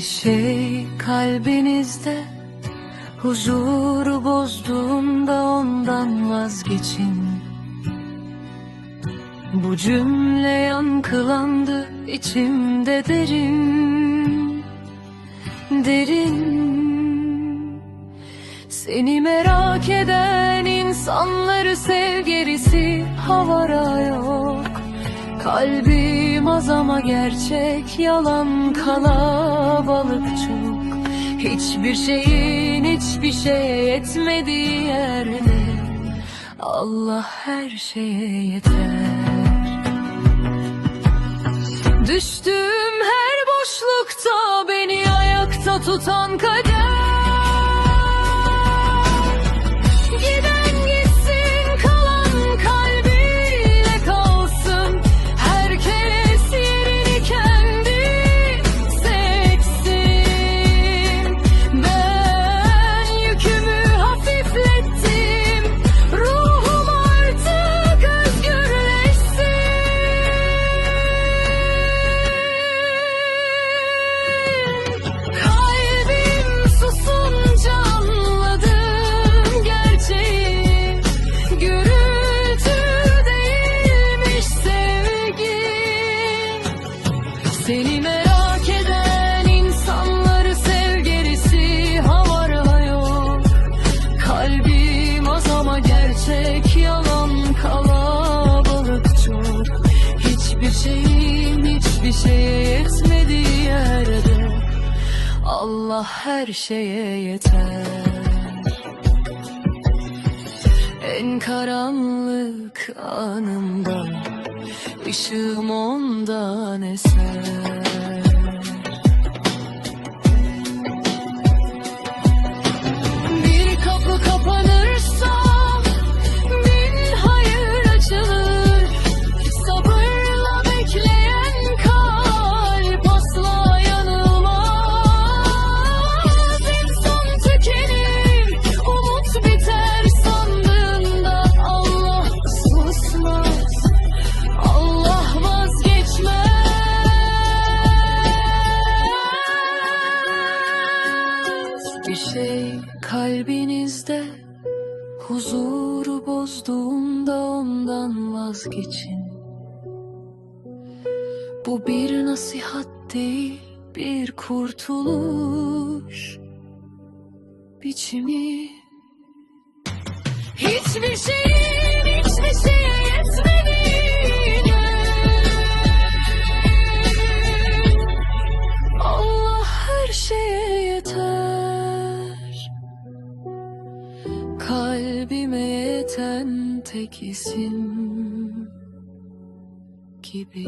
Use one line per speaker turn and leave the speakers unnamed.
şey kalbinizde Huzuru bozduğunda ondan vazgeçin? Bu cümle yankılandı içimde derin Derin. Seni merak eden insanları sev gerisi havara yok Kalbim az ama gerçek yalan kalabalık çok Hiçbir şeyin hiçbir şeye yetmediği yerde. Allah her şeye yeter. Düştüğüm her boşlukta beni ayakta tutan kader Seni merak eden insanları sev gerisi havara yok Kalbim az ama gerçek yalan kalabalık çok Hiçbir şeyin hiçbir şeye yetmediği yerde. Allah her şeye yeter. En karanlık anımda ışığım ondan eser kalbinizde huzuru bozduğunda ondan vazgeçin bu bir nasihat değil, bir kurtuluş biçimi. Hiçbir şeyin Kalbime yeten tek isim gibi.